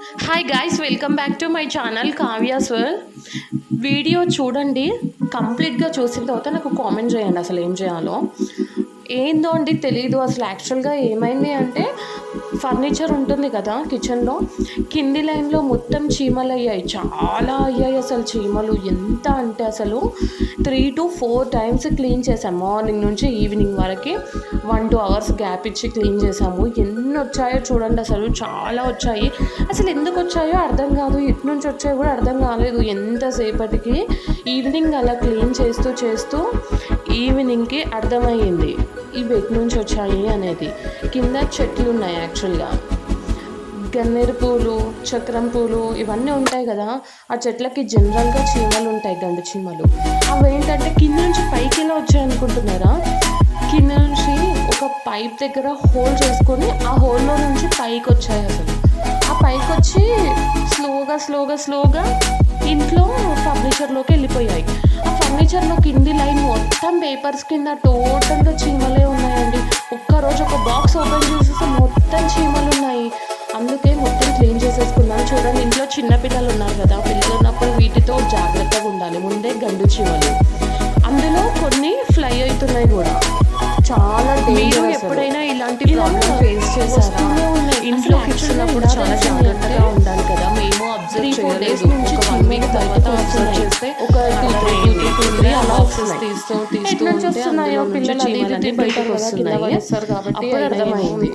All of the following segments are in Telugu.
Hi guys welcome back to my channel Kavya's world video చూడండి కంప్లీట్గా చూసిన తర్వాత నాకు కామెంట్ చేయండి అసలు ఏం చేయాలో. ఏందో అండి తెలియదు అసలు యాక్చువల్గా ఏమైంది అంటే ఫర్నిచర్ ఉంటుంది కదా కిచెన్లో కింది లైన్లో మొత్తం చీమలు అయ్యాయి. చాలా అయ్యాయి అసలు చీమలు. ఎంత అంటే అసలు three to four times clean చేసాం మార్నింగ్ నుంచి ఈవినింగ్ వరకు వన్ టూ అవర్స్ గ్యాప్ ఇచ్చి క్లీన్ చేసాము ఎన్ని వచ్చాయో చూడండి అసలు. చాలా వచ్చాయి. అసలు ఎందుకు వచ్చాయో అర్థం కాదు. ఇటు నుంచి వచ్చాయో కూడా అర్థం కాలేదు. ఎంతసేపటికి ఈవినింగ్ అలా క్లీన్ చేస్తూ చేస్తూ ఈవినింగ్కి అర్థమయ్యింది. ఇవి ఎటు నుంచి వచ్చాయి అనేది. కింద చెట్లు ఉన్నాయి యాక్చువల్గా. గన్నేరు పూలు చక్రం పూలు ఇవన్నీ ఉంటాయి కదా. ఆ చెట్లకి జనరల్గా చీమలు ఉంటాయి గండు చీమలు. అవి ఏంటంటే కింద నుంచి పైకి ఎలా వచ్చాయి అనుకుంటున్నారా? కింద నుంచి ఒక పైప్ దగ్గర హోల్ చేసుకొని ఆ హోల్లో నుంచి పైకి వచ్చాయి అసలు. ఆ పైకి వచ్చి స్లోగా స్లోగా స్లోగా ఇంట్లో పబ్లిష్ పేపర్స్ కింద టోటల్గా చీమలే ఉన్నాయండి. ఒక్కరోజు ఒక బాక్స్ ఓపెన్ చేసేస్తే మొత్తం చీమలు ఉన్నాయి. అందుకే మొత్తం క్లీన్ చేసేసుకున్నాను. చూడండి ఇంట్లో చిన్న పిల్లలు ఉన్నారు కదా పిల్లలు ఉన్నప్పుడు వీటితో జాగ్రత్తగా ఉండాలి. ముందే గండు చీమలు. అందులో కొన్ని ఫ్లై అవుతున్నాయి కూడా. చాలా మీరు ఎప్పుడైనా ఇలాంటి ప్రాబ్లమ్ ఫేస్ చేశారా? ఇంట్లో వచ్చినప్పుడు చాలా జాగ్రత్తగా ఉండాలి కదా. మేము అబ్జర్వ్ చేయలేదు. ఒక వన్ వీక్ తర్వాత అబ్జర్వ్ చేస్తే ఒక అలా తీస్తూ నుంచి వస్తున్నాయో పిల్లలు బయటకు వస్తున్నాయి. అప్పుడు అర్థమైంది.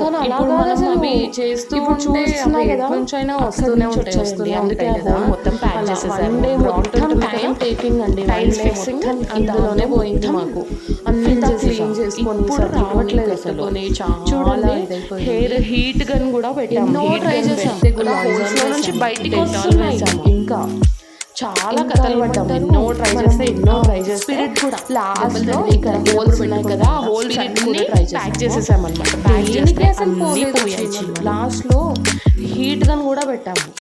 కానీ అలా ఇప్పుడు కాదు మనం అసలు అవి చేస్తూ చూస్తున్నా కదా, అక్కడి వస్తూనే ఉంటాయి వస్తూనే. కదా. మొత్తం ప్యాక్ చేసేసారు మొత్తం టైం టేకింగ్ అండి టైల్స్ ఫిక్సింగ్ అందులోనే పోయింది మాకు. clean క్లీన్ చేసుకొని, ఇప్పుడు రావట్లేదు అసలు. చూడండి. హెయిర్ హీట్ గన్ కూడా పెట్టాము. Heat gun. పెడితే కూడా నుంచి బయటికి వస్తున్నాయి. ఇంకా చాలా కథలు ఏమంటారు? ఎన్నో ట్రై చేస్తే ఎన్నో ట్రై చేస్తే spirit కూడా లాస్ట్లో ఇక్కడ హోల్స్ ఉన్నాయి కదా ఆ కూడా try ప్యాక్ చేస్తే అసలు పోయాయి. చీమలు. లాస్ట్లో హీట్ గన్ కూడా పెట్టాము.